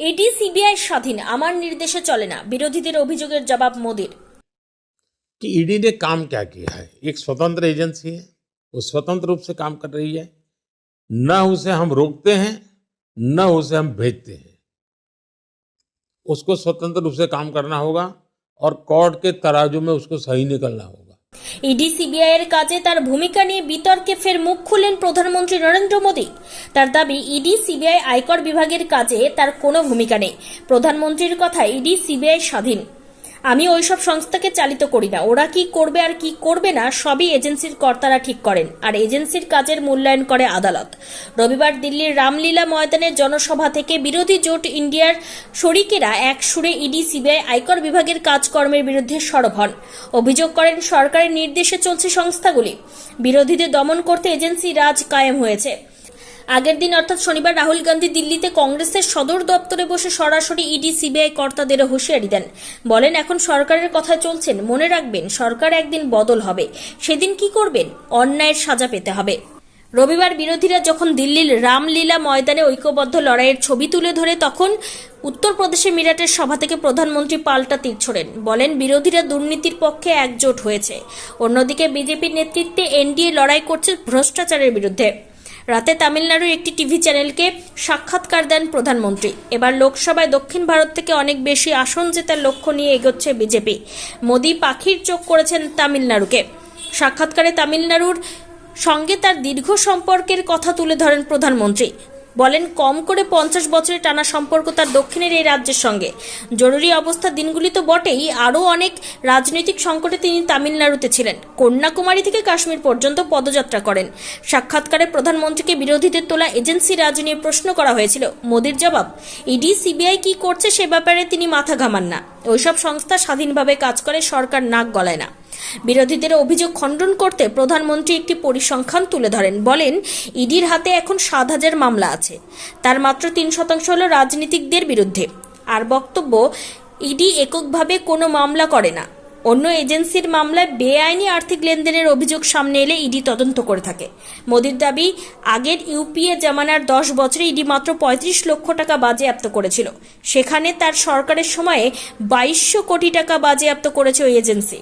এডি CBI স্বাধীন আমার নির্দেশে চলে না বিরোধীদের অভিযোগের জবাব মোদির कि ईडी ने काम क्या किया है एक स्वतंत्र एजेंसी है वो स्वतंत्र रूप से काम कर रही है न उसे हम रोकते हैं न उसे हम भेजते हैं उसको स्वतंत्र रूप से काम करना होगा और कोर्ट के तराजू में उसको सही निकलना होगा ইডি সিবিআই এর কাজে তার ভূমিকা নিয়ে বিতর্কে ফের মুখ খুললেন প্রধানমন্ত্রী নরেন্দ্র মোদী। তার দাবি, ইডি সিবিআই আয়কর বিভাগের কাজে তার কোনো ভূমিকা নেই। প্রধানমন্ত্রীর কথা ইডি সিবিআই স্বাধীন। আমি ওই সব সংস্থাকে চালিত করি না। ওরা কি করবে আর কি করবে না, সবই এজেন্সির কর্তারা ঠিক করেন। আর এজেন্সির কাজের মূল্যায়ন করে আদালত। রবিবার দিল্লির রামলীলা ময়দানের জনসভা থেকে বিরোধী জোট ইন্ডিয়ার শরিকেরা এক সুরে ইডি, সিবিআই, আয়কর বিভাগের কাজকর্মের বিরুদ্ধে সরব হন। অভিযোগ করেন, সরকারের নির্দেশে চলছে সংস্থাগুলি। বিরোধীদের দমন করতে এজেন্সি রাজ কায়েম হয়েছে। আগের দিন অর্থাৎ শনিবার রাহুল গান্ধী দিল্লিতে কংগ্রেসের সদর দপ্তরে বসে সরাসরি ইডি, সিবিআই কর্তাদেরও হুঁশিয়ারি দেন। বলেন, এখন সরকারের কথা চলছেন। মনে রাখবেন, সরকার একদিন বদল হবে। সেদিন কি করবেন? অন্যায়ের সাজা পেতে হবে। রবিবার বিরোধীরা যখন দিল্লির রামলীলা ময়দানে ঐক্যবদ্ধ লড়াইয়ের ছবি তুলে ধরে, তখন উত্তরপ্রদেশের মিরাটের সভা থেকে প্রধানমন্ত্রী পাল্টা তীর ছোড়েন। বলেন, বিরোধীরা দুর্নীতির পক্ষে একজোট হয়েছে। অন্যদিকে বিজেপির নেতৃত্বে এনডিএ লড়াই করছে ভ্রষ্টাচারের বিরুদ্ধে। রাতে তামিলনাড়ুর একটি টিভি চ্যানেলকে সাক্ষাৎকার দেন প্রধানমন্ত্রী। এবার লোকসভায় দক্ষিণ ভারত থেকে অনেক বেশি আসন জেতার লক্ষ্য নিয়ে এগোচ্ছে বিজেপি। মোদী পাখির চোখ করেছেন তামিলনাড়ুকে। সাক্ষাৎকারে তামিলনাড়ুর সঙ্গে তার দীর্ঘ সম্পর্কের কথা তুলে ধরেন প্রধানমন্ত্রী। বলেন, কম করে পঞ্চাশ বছরের টানা সম্পর্ক তার দক্ষিণের এই রাজ্যের সঙ্গে। জরুরি অবস্থার দিনগুলি তো বটেই, আরও অনেক রাজনৈতিক সংকটে তিনি তামিলনাড়ুতে ছিলেন। কন্যাকুমারী থেকে কাশ্মীর পর্যন্ত পদযাত্রা করেন। সাক্ষাৎকারে প্রধানমন্ত্রীকে বিরোধীদের তোলা এজেন্সি রাজ নিয়ে প্রশ্ন করা হয়েছিল। মোদির জবাব, ইডি, সিবিআই কি করছে সে ব্যাপারে তিনি মাথা ঘামান না। ওইসব সংস্থা স্বাধীনভাবে কাজ করে, সরকার নাক গলায় না। বিরোধীদের অভিযোগ খণ্ডন করতে প্রধানমন্ত্রী একটি পরিসংখ্যান তুলে ধরেন। বলেন, ইডির হাতে এখন সাত হাজার মামলা আছে। তার মাত্র তিন শতাংশ হল রাজনীতিকদের বিরুদ্ধে। আর বক্তব্য, ইডি এককভাবে কোনো মামলা করে না। অন্য এজেন্সির মামলায় বেআইনি আর্থিক লেনদেনের অভিযোগ সামনে এলে ইডি তদন্ত করে থাকে। মোদির দাবি, আগের ইউপিএ জামানার দশ বছরে ইডি মাত্র পঁয়ত্রিশ লক্ষ টাকা বাজেয়াপ্ত করেছিল। সেখানে তার সরকারের সময়ে বাইশশো কোটি টাকা বাজেয়াপ্ত করেছে ওই এজেন্সি।